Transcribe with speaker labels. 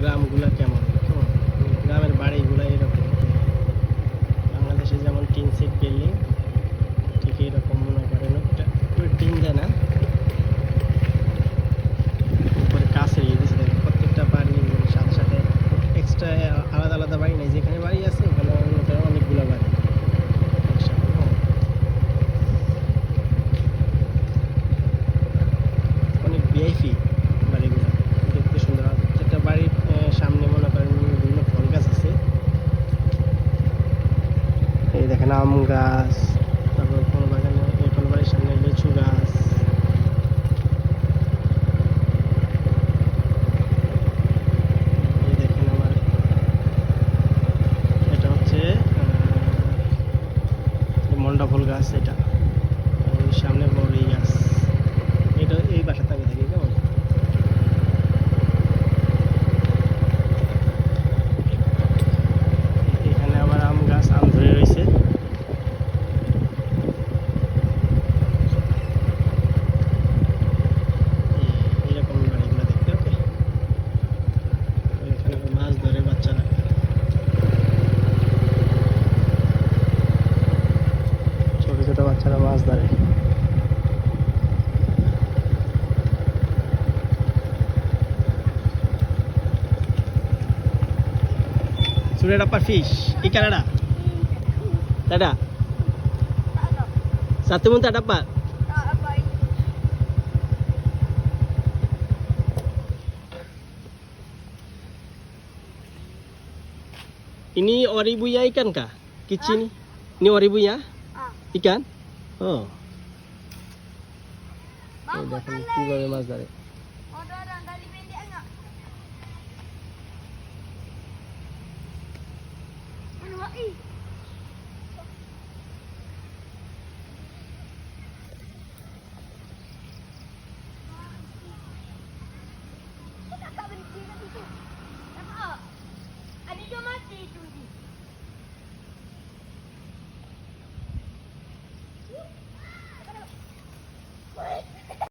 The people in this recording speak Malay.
Speaker 1: গ্রামগুলো কেমন? গ্রামের বাড়ি এই দেখেন আম গাছ, তারপর কোনো বাগানে কোনো বাড়ির সামনে লিচু গাছ। মন্ডা ফুল গাছ, এটা। سر آواز داره سونه ډپا فیش ای کړه ډا satu pun tak dapat Ini oribuya ikan kah? Kecil ni. Ini oribuya? buaya? Ah. Ikan? Oh. এই দেখেন কিভাবে মাছ ধরে
Speaker 2: Mana Wak? Eh,